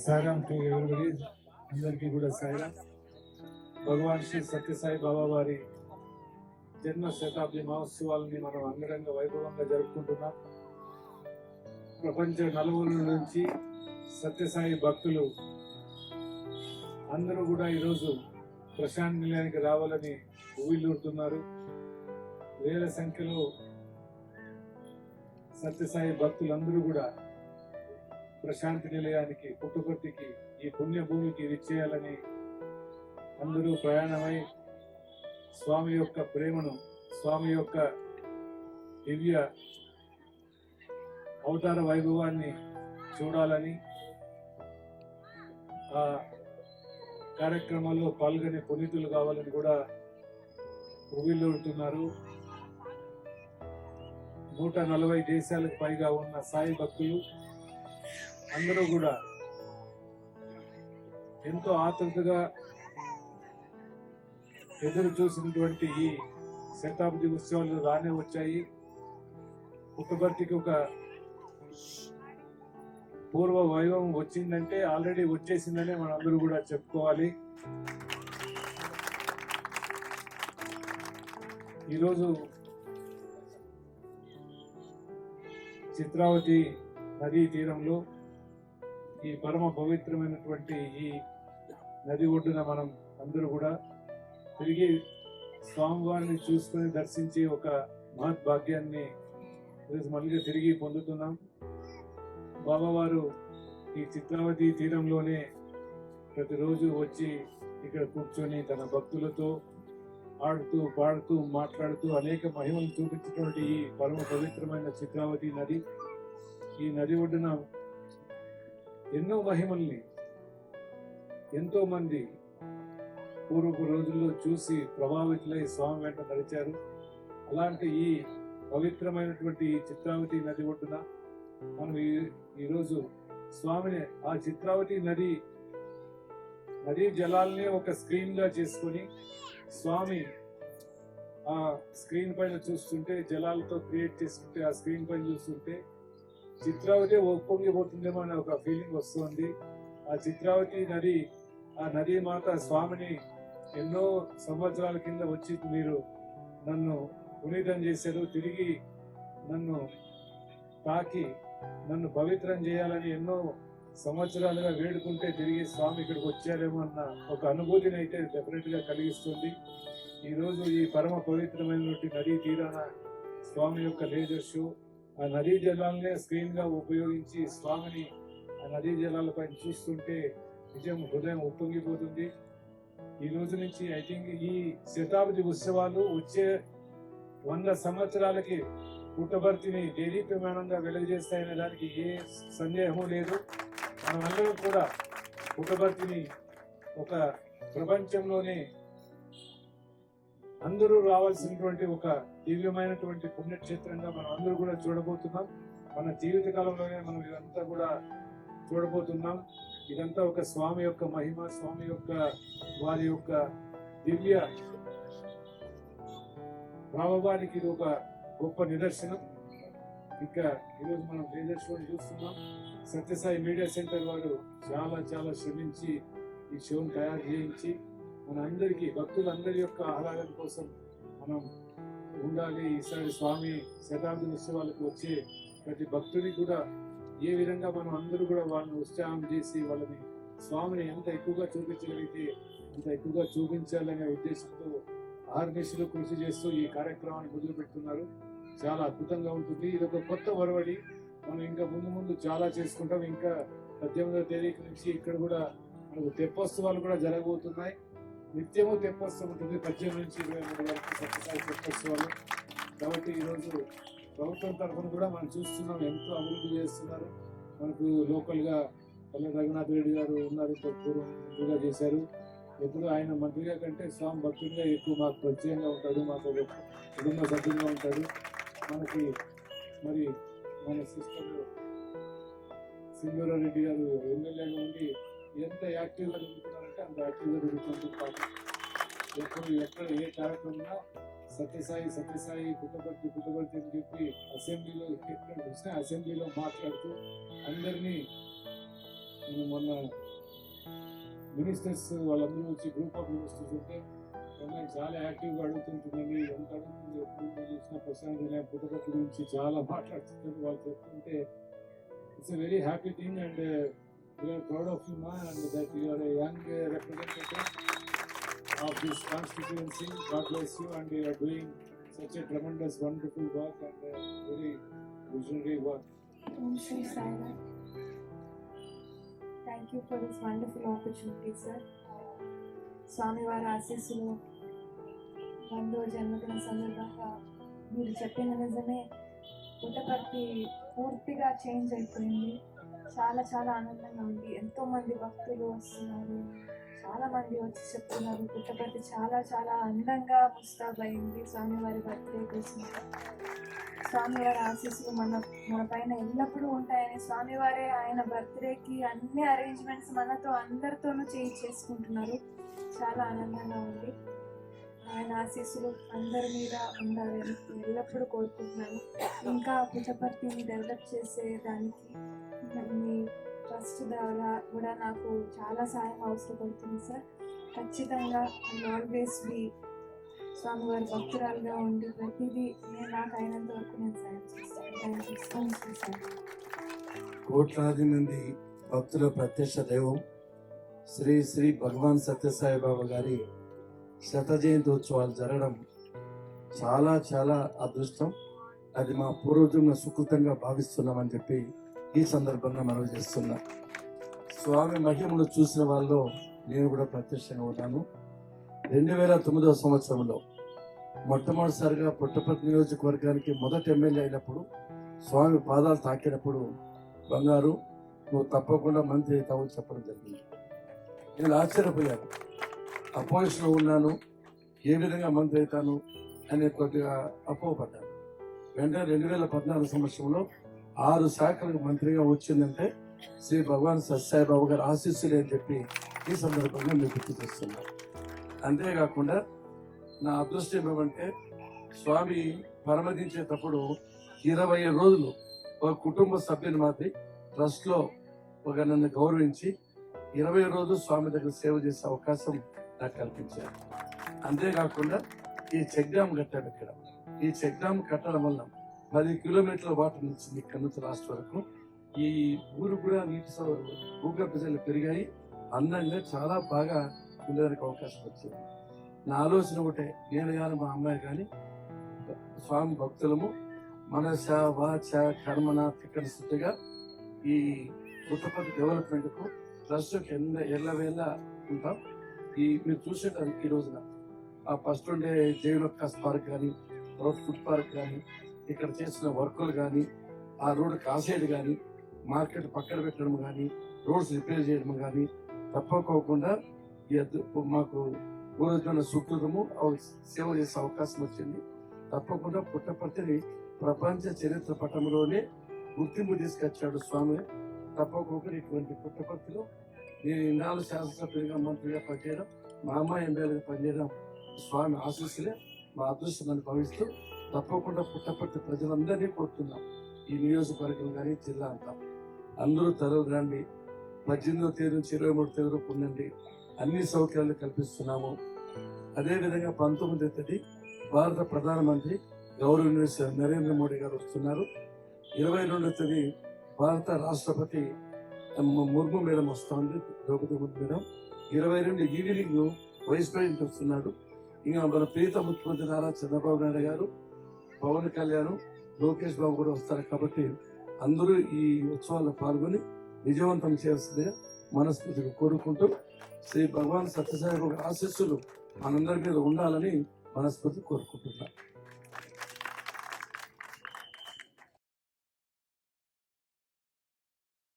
సారాం to everybody అందరికీ కూడా సాయిరామ్. భగవాన్ శ్రీ సత్యసాయి బాబా వారి జన్మ శతాబ్ది మహోత్సవాలని మనం అంగరంగ వైభవంగా జరుపుకుంటున్నాం. ప్రపంచ నలుమూలల నుంచి సత్యసాయి భక్తులు అందరూ కూడా ఈరోజు ప్రశాంత్ నిలయానికి రావాలని ఊవిల్లూరుతున్నారు వేల సంఖ్యలో సత్యసాయి భక్తులందరూ కూడా ప్రశాంతి నిలయానికి పుట్టుకొట్టికి ఈ పుణ్యభూమికి విచ్చేయాలని అందరూ ప్రయాణమై స్వామి యొక్క ప్రేమను స్వామి యొక్క దివ్య అవతార వైభవాన్ని చూడాలని ఆ కార్యక్రమాల్లో పాల్గొనే పునీతులు కావాలని కూడా ఉవ్విల్లుతున్నారు నూట నలభై దేశాలకు పైగా ఉన్న సాయి భక్తులు అందరూ కూడా ఎంతో ఆతృతగా ఎదురు చూసినటువంటి ఈ శతాబ్ది ఉత్సవాలు రానే వచ్చాయి. పుట్టబర్తికి ఒక పూర్వ వైభవం వచ్చిందంటే ఆల్రెడీ వచ్చేసిందనే మనం అందరూ కూడా చెప్పుకోవాలి. ఈరోజు చిత్రావతి నదీ తీరంలో ఈ పరమ పవిత్రమైనటువంటి ఈ నది ఒడ్డున మనం అందరూ కూడా తిరిగి స్వామివారిని చూసుకొని దర్శించి ఒక మహత్ భాగ్యాన్ని మళ్ళీ తిరిగి పొందుతున్నాం. బాబావారు ఈ చిత్రావతి తీరంలోనే ప్రతిరోజు వచ్చి ఇక్కడ కూర్చొని తన భక్తులతో ఆడుతూ పాడుతూ మాట్లాడుతూ అనేక మహిమలు చూపించినటువంటి ఈ పరమ పవిత్రమైన చిత్రావతి నది. ఈ నది ఒడ్డున ఎన్నో మహిమల్ని ఎంతో మంది పూర్వపు రోజుల్లో చూసి ప్రభావితులై స్వామి వెంట నడిచారు. అలాంటి ఈ పవిత్రమైనటువంటి ఈ చిత్రావతి నది ఒడ్డున మనం ఈ ఈరోజు స్వామిని ఆ చిత్రావతి నది నదీ జలాల్ని ఒక స్క్రీన్గా చేసుకొని స్వామి ఆ స్క్రీన్ పైన చూస్తుంటే జలాలతో క్రియేట్ చేసుకుంటే ఆ స్క్రీన్ పైన చూస్తుంటే చిత్రావతి ఒప్పొంగిపోతుందేమో అనే ఒక ఫీలింగ్ వస్తుంది. ఆ చిత్రావతి నది ఆ నదీ మాత స్వామిని ఎన్నో సంవత్సరాల కింద వచ్చి మీరు నన్ను పునీతం చేశారు తిరిగి నన్ను తాకి నన్ను పవిత్రం చేయాలని ఎన్నో సంవత్సరాలుగా వేడుకుంటే తిరిగి స్వామి ఇక్కడికి వచ్చారేమో అన్న ఒక అనుభూతిని అయితే డెఫినెట్గా కలిగిస్తుంది. ఈరోజు ఈ పరమ పవిత్రమైనటువంటి నదీ తీరాన స్వామి యొక్క లేజర్ షో ఆ నదీ జలాలనే స్క్రీన్గా ఉపయోగించి స్వామిని ఆ నదీ జలాలపై చూస్తుంటే నిజం హృదయం ఉప్పొంగిపోతుంది. ఈ రోజు నుంచి ఐ థింక్ ఈ శతాబ్ది ఉత్సవాలు వచ్చే వంద సంవత్సరాలకి పుట్టభర్తిని దేదీప్యమానంగా వెలుగజేస్తాయనే దానికి ఏ సందేహం లేదు. మనమందరం కూడా పుట్టభర్తిని ఒక ప్రపంచంలోనే అందరూ రావాల్సినటువంటి ఒక దివ్యమైనటువంటి పుణ్యక్షేత్రంగా మనం అందరూ కూడా చూడబోతున్నాం. మన జీవిత కాలంలోనే మనం ఇదంతా కూడా చూడబోతున్నాం. ఇదంతా ఒక స్వామి యొక్క మహిమ స్వామి యొక్క వారి యొక్క దివ్య ప్రభావానికి ఇది ఒక గొప్ప నిదర్శనం. ఇంకా ఈరోజు మనం లేజర్ షోని చూస్తున్నాం. సత్యసాయి మీడియా సెంటర్ వారు చాలా చాలా శ్రమించి ఈ షోను తయారు చేయించి మన అందరికీ భక్తులందరి యొక్క ఆహ్లాదం కోసం మనం ఉండాలి. ఈసారి స్వామి శతాబ్ది ఉత్సవాలకు వచ్చే ప్రతి భక్తుని కూడా ఏ విధంగా మనం అందరూ కూడా వాళ్ళని ఉత్సాహం చేసి వాళ్ళని స్వామిని ఎంత ఎక్కువగా చూపించగలిగితే అంత ఎక్కువగా చూపించాలనే ఉద్దేశంతో ఆర్నిశలు కృషి చేస్తూ ఈ కార్యక్రమాన్ని మొదలు పెడుతున్నారు చాలా అద్భుతంగా ఉంటుంది. ఇది ఒక కొత్త ఒరవడి మనం ఇంకా ముందు ముందు చాలా చేసుకుంటాం. ఇంకా పద్దెనిమిదవ తేదీ నుంచి ఇక్కడ కూడా మనకు తెప్పోత్సవాలు కూడా జరగబోతున్నాయి. నిత్యము తెప్పోత్సవం ఉంటుంది పద్దెనిమిది నుంచి ఇరవై మూడు వరకు సత్యసాయి తెప్పోత్సవాలు కాబట్టి ఈరోజు ప్రభుత్వం తరఫున కూడా మనం చూస్తున్నాం ఎంతో అభివృద్ధి చేస్తున్నారు. మనకు లోకల్గా పల్లె రఘునాథ్ రెడ్డి గారు ఉన్నారు పూర్వం మంత్రిగా చేశారు. ఎప్పుడు ఆయన మంత్రిగా కంటే స్వామి భక్తుడిగా ఎక్కువ మాకు పరిచయంగా ఉంటాడు మాకు ఒక కుటుంబ సభ్యులుగా ఉంటాడు. మనకి మరి మన సిస్టర్ సింధూరారెడ్డి గారు ఎమ్మెల్యేగా ఉండి ఎంత యాక్టివ్గా తిరుగుతున్నారంటే అంత యాక్టివ్గా తిరుగుతుంది పార్టీ ఎప్పుడు ఎక్కడ ఏ కార్యక్రమం సత్యసాయి సత్యసాయి పుట్టపర్తి పుట్టపర్తి అని చెప్పి అసెంబ్లీలో ఎక్కడ చూసినా అసెంబ్లీలో మాట్లాడుతూ అందరినీ నేను మొన్న మినిస్టర్స్ వాళ్ళందరూ వచ్చి గ్రూప్ ఆఫ్ మినిస్టర్స్ ఉంటే అమ్మాయి చాలా యాక్టివ్గా అడుగుతుంటుందండి ఎంత అడుగుతుంది ఎప్పుడు చూసిన ప్రశాంత్ పుట్టపర్తి గురించి చాలా మాట్లాడుతుందని వాళ్ళు చెప్తుంటే it's a very happy thing and We are proud of you ma'am and that you're a young representative of this constituency God bless you and you're doing such a tremendous, wonderful work and uh, very visionary work. Om Shri Sai Ram. Thank you for this wonderful opportunity, sir. స్వామివారి ఆశీస్సులు బంధువు జన్మదిన సందర్భంగా మీరు చెప్పిన నిజమే పుట్టపర్తి పూర్తిగా change అయిపోయింది చాలా చాలా ఆనందంగా ఉంది. ఎంతో మంది భక్తులు వస్తున్నారు. చాలా మంది వచ్చి చెప్తున్నారు. పుట్టపర్తి చాలా చాలా అందంగా ముస్తాబైంది. స్వామివారి బర్త్డే కోసం. స్వామివారి ఆశీస్సులు మన మన పైన ఎల్లప్పుడూ ఉంటాయని స్వామివారే ఆయన బర్త్డేకి అన్ని అరేంజ్మెంట్స్ మనతో అందరితోనూ చేయి చేసుకుంటున్నారు. చాలా ఆనందంగా ఉంది. ఆయన ఆశీస్సులు అందరి మీద ఉండాలని ఎల్లప్పుడూ కోరుకుంటున్నాను. ఇంకా పుట్టపర్తిని డెవలప్ చేసేదానికి ట్రస్ట్ ద్వారా కూడా నాకు చాలా సాయం అవసరపడుతుంది సార్. ఖచ్చితంగా ఆల్వేస్ బి స్వామివారి భక్తురాలుగా ఉండి ప్రతిదీ నేను నాకు అయినంత వరకు నేను సాయం చేస్తాను. థ్యాంక్ యూ సార్ కోట్లాది మంది భక్తుల ప్రత్యక్ష దైవం శ్రీ శ్రీ భగవాన్ సత్యసాయి బాబా గారి శత జయంతోత్సవాలు జరగడం చాలా చాలా అదృష్టం. అది మా పూర్వజన్మ సుకృతంగా భావిస్తున్నామని చెప్పి ఈ సందర్భంగా మనం చేస్తున్నా స్వామి మహిమను చూసిన వాళ్ళు నేను కూడా ప్రత్యక్షంగా ఉన్నాను రెండు వేల తొమ్మిదవ సంవత్సరంలో మొట్టమొదటిసారిగా పుట్టపర్తి నియోజకవర్గానికి మొదటి ఎమ్మెల్యే అయినప్పుడు స్వామి పాదాలు తాకినప్పుడు బంగారు నువ్వు తప్పకుండా మంత్రి అవుతావు అని చెప్పడం జరిగింది. నేను ఆశ్చర్యపోయాను. అపోజిషన్లో ఉన్నాను ఏ విధంగా మంత్రి అవుతాను అనే కొద్దిగా అపోహపడ్డాను. వెంటనే రెండు వేల పద్నాలుగు సంవత్సరంలో ఆరు శాఖలకు మంత్రిగా వచ్చిందంటే శ్రీ భగవాన్ సత్సాయి బాబు గారు ఆశీస్సులు అని చెప్పి ఈ సందర్భంగా మీకు గుర్తు చేస్తున్నాను అంతేకాకుండా నా అదృష్టం ఏమంటే స్వామి పరమదించేటప్పుడు ఇరవై రోజులు ఒక కుటుంబ సభ్యుని మాత్రి ట్రస్ట్లో ఒక నన్ను గౌరవించి ఇరవై రోజులు స్వామి దగ్గర సేవ చేసే అవకాశం నాకు కల్పించారు. అంతేకాకుండా ఈ చెక్ డ్యామ్ కట్టాడు ఇక్కడ. ఈ చెక్ డ్యామ్ కట్టడం వల్ల పది కిలోమీటర్ల వాటర్ నుంచింది ఇక్కడ నుంచి లాస్ట్ వరకు. ఈ ఊరు కూడా నీటి భూగర్భజలు భూగర్భ పెరిగాయి. అందంగా చాలా బాగా ఉండడానికి అవకాశం వచ్చింది. నా ఆలోచన ఒకటే నేను కానీ మా అమ్మాయి కానీ స్వామి భక్తులము మనస వాచ కర్మన తిక్కన శుద్ధిగా ఈ పుట్టపర్తి డెవలప్మెంట్కు ట్రస్ట్ ఎల్లవేళ ఉంటాం. ఈ మీరు చూసేటానికి ఈ రోజున ఆ ఫస్ట్ ఉండే జైవకాస్ పార్క్ కానీ ఫుడ్ పార్క్ కానీ ఇక్కడ చేసిన వర్కులు కానీ ఆ రోడ్ కాసేది కానీ మార్కెట్ పక్కన పెట్టడం కానీ రోడ్స్ రిపేర్ చేయడం కానీ తప్పకోకుండా మాకు పూర్వజన సుకృతము సేవ చేసే అవకాశం వచ్చింది. తప్పకుండా పుట్టపర్తిని ప్రపంచ చరిత్ర పటంలోనే గుర్తింపు తీసుకొచ్చాడు స్వామి. తప్పకుండా ఇటువంటి పుట్టపర్తిలో నేను ఇన్నాళ్ళు శాసనసభ్యులుగా మంత్రిగా పనిచేయడం మా అమ్మాయి ఎమ్మెల్యేగా పనిచేయడం స్వామి ఆశీస్సులే మా అదృష్టమని భావిస్తూ తప్పకుండా పుట్టపర్తి ప్రజలందరినీ కోరుతున్నాం. ఈ నియోజకవర్గం కానీ జిల్లా అంతా. అందరూ తరలి రండి. పద్దెనిమిదో తేదీ నుంచి ఇరవై మూడు తేదీ వరకు ఉండండి. అన్ని సౌకర్యాలు కల్పిస్తున్నాము. అదేవిధంగా పంతొమ్మిది తేదీ భారత ప్రధానమంత్రి గౌరవనీయ నరేంద్ర మోడీ గారు వస్తున్నారు. ఇరవై రెండో తేదీ భారత రాష్ట్రపతి ముర్ము మేడం వస్తుంది. ద్రౌపది ముర్ము మేడం. ఇరవై రెండు ఈవినింగ్ వైస్ ప్రెసిడెంట్ వస్తున్నాడు. ఇంకా మన ప్రీత ముఖ్యమంత్రి నారా చంద్రబాబు నాయుడు గారు పవన్ కళ్యాణ్ లోకేష్ బాబు కూడా వస్తారు కాబట్టి అందరూ ఈ ఉత్సవాల్లో పాల్గొని విజయవంతం చేస్తుంది మనస్ఫూర్తిగా కోరుకుంటూ శ్రీ భగవాన్ సత్యసాయి ఆశీస్సులు మనందరి మీద ఉండాలని మనస్ఫూర్తి కోరుకుంటున్నాను